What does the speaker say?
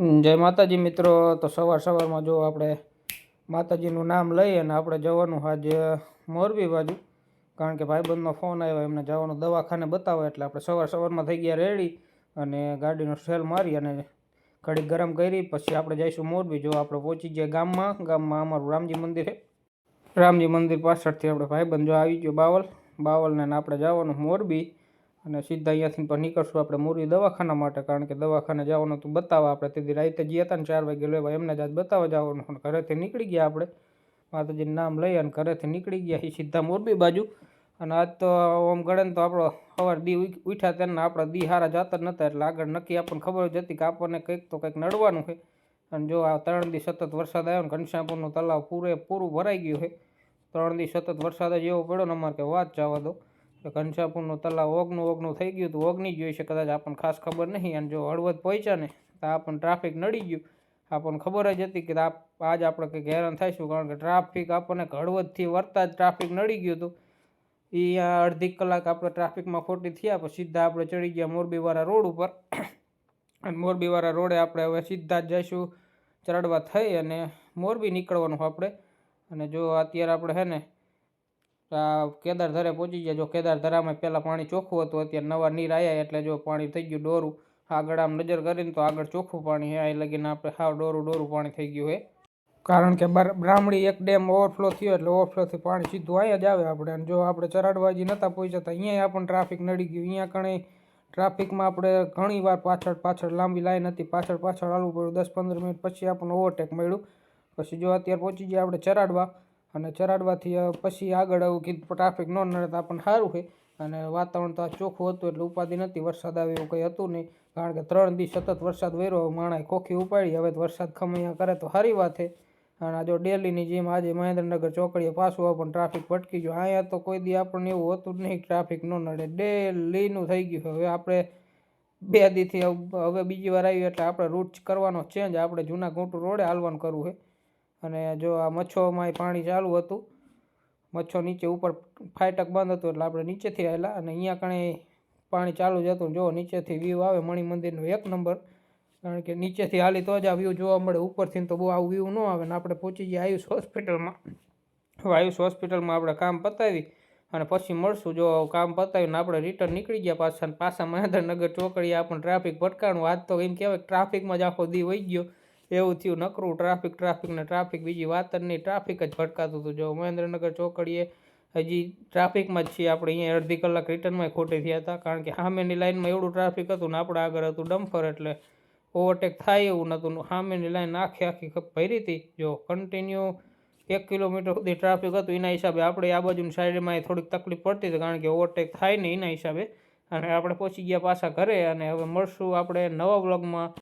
જય માતાજી મિત્રો. તો સવાર સવારમાં જો આપણે માતાજીનું નામ લઈ અને આપણે જવાનું આજે મોરબી બાજુ. કારણ કે ભાઈબંધનો ફોન આવ્યો, એમને જવાનું દવાખાને બતાવે એટલે આપણે સવાર સવારમાં થઈ ગયા રેડી અને ગાડીનો સેલ મારી અને ઘડીક ગરમ કરી, પછી આપણે જઈશું મોરબી. જો આપણે પહોંચી ગયા ગામમાં ગામમાં અમારું રામજી મંદિર છે. રામજી મંદિર પાછળથી આપણે ભાઈબંધ જો આવી ગયો બાવલ. બાવલને આપણે જવાનું મોરબી. અને સીધા અહીંયાથી પણ નીકળશું આપણે મોરબી દવાખાના માટે, કારણ કે દવાખાને જવાનું હતું બતાવવા આપણે. તેથી રાતે ગયા હતા ને ચાર વાગે લેવા, એમને જ આજ બતાવવા જવાનું પણ ઘરેથી નીકળી ગયા આપણે. માતાજીનું નામ લઈ અને ઘરેથી નીકળી ગયા એ સીધા મોરબી બાજુ. અને આજ તો ઓમ ને તો આપણો સવાર દી ઉઠ્યા તેને આપણા દી હારા જતા જ નહોતા એટલે આગળ નક્કી આપણને ખબર જ હતી કે આપણને કંઈક તો કંઈક નડવાનું છે. અને જો આ ત્રણ દી સતત વરસાદ આવ્યો ને ઘનશ્યામપુરનું તલાવ પૂરે, પૂરું ભરાઈ ગયું છે. ત્રણ દી સતત વરસાદ જ એવો પડ્યો ને અમારે કે વાત જવા દો. કે ઘનશ્યામપુરનું તલાવ ઓગનું ઓગનું થઈ ગયું હતું. ઓગની ગયું છે, કદાચ આપણને ખાસ ખબર નહીં. અને જો હળવદ પહોંચ્યા ને, તો આપણને ટ્રાફિક નડી ગયું. આપણને ખબર જ હતી કે આજ આપણે કંઈક હેરાન થઈશું, કારણ કે ટ્રાફિક આપણને હળવદથી વરતા જ ટ્રાફિક નડી ગયું હતું. એ અડધી કલાક આપણે ટ્રાફિકમાં ખોટી થયા, પછી સીધા આપણે ચડી ગયા મોરબીવાળા રોડ ઉપર. અને મોરબીવાળા રોડે આપણે હવે સીધા જ જઈશું, ચરડવા થઈ અને મોરબી નીકળવાનું આપણે. અને જો અત્યારે આપણે છે ને આ કેદારધરે પહોંચી ગયા. જો કેદારધરામાં પહેલાં પાણી ચોખ્ખું હતું, અત્યારે નવા નીર આવ્યા એટલે જો પાણી થઈ ગયું ડોરું આગળ આમ નજર કરીને તો આગળ ચોખ્ખું પાણી છે એ લગીને આપણે હાવ ડોરું ડોરું પાણી થઈ ગયું છે કારણ કે બર- બ્રાહ્મણી એક ડેમ ઓવરફ્લો થયો એટલે ઓવરફ્લોથી પાણી સીધું અહીંયા જ આવે આપણે. અને જો આપણે ચરાડવાજી નહોતા પહોંચ્યા તો અહીંયા આપણને ટ્રાફિક નડી ગયું. અહીંયા કણે ટ્રાફિકમાં આપણે ઘણી વાર પાછળ પાછળ લાંબી લાઈન હતી. પાછળ પાછળ હાલવું પડ્યું. દસ પંદર મિનિટ પછી આપણને ઓવરટેક મળ્યું. પછી જો અત્યારે પહોંચી ગયા આપણે ચરાડવા અને ચરાડવાથી પછી આગળ આવું કીધું ટ્રાફિક ન નડે તો આપણને સારું છે. અને વાતાવરણ તો આ ચોખ્ખું હતું, એટલે ઉપાધિ નથી વરસાદ આવે એવું કંઈ હતું નહીં. કારણ કે ત્રણ દિવસ સતત વરસાદ વેરો માણાએ ખોખી ઉપાડી, હવે વરસાદ ખમૈયા કરે તો સારી વાત છે. અને જો ડેલીની જેમ આજે મહેન્દ્રનગર ચોકડીએ પાછું આપણને ટ્રાફિક ભટકી ગયું. અહીંયા તો કોઈ દી આપણને એવું હતું નહીં ટ્રાફિક ન નડે. ડેલીનું થઈ ગયું. હવે આપણે બે દીથી હવે બીજી વાર આવી, એટલે આપણે રૂટ કરવાનો ચેન્જ આપણે જૂના ઘૂંટું રોડે હાલવાનું કરવું છે. અને જો આ મચ્છોમાંય પાણી ચાલુ હતું, મચ્છો નીચે ઉપર ફાટક બંધ હતું એટલે આપણે નીચેથી આવેલા અને અહીંયા કણે પાણી ચાલુ જ હતું. જો નીચેથી વ્યૂ આવે મણિ મંદિરનો એક નંબર, કારણ કે નીચેથી હાલી તો જ આ વ્યૂ જોવા મળે. ઉપરથી તો બહુ આવું વ્યૂ ન આવે ને આપણે પહોંચી જઈએ આયુષ હોસ્પિટલમાં આયુષ હોસ્પિટલમાં આપણે કામ પતાવી અને પછી મળશું. જો કામ પતાવીને આપણે રિટર્ન નીકળી ગયા પાછા પાછા મહેન્દ્રનગર ચોકડીએ આપણને ટ્રાફિક ભટકાણું. આજ તો એમ કહેવાય ટ્રાફિકમાં જ આખો દી વહી ગયો. એવું થયું, નકરું ટ્રાફિક ટ્રાફિક ને ટ્રાફિક બીજી વાત જ નહીં. ટ્રાફિક જ ભટકાતું હતું. જો મહેન્દ્રનગર ચોકડીએ હજી ટ્રાફિકમાં જ છીએ આપણે. અહીંયા અડધી કલાક રિટર્નમાં ખોટી થયા હતા. કારણ કે સામેની લાઇનમાં એવડું ટ્રાફિક હતું ને આપણે આગળ હતું ડમ્ફર એટલે ઓવરટેક થાય એવું નહોતું. સામેની લાઈન આખી આખી ભરી હતી. જો કન્ટિન્યુ એક કિલોમીટર સુધી ટ્રાફિક હતું, એના હિસાબે આપણે આ બાજુની સાઈડમાં થોડીક તકલીફ પડતી હતી કારણ કે ઓવરટેક થાય ને એના હિસાબે. અને આપણે પહોંચી ગયા પાછા ઘરે અને હવે મળશું આપણે નવા બ્લોગમાં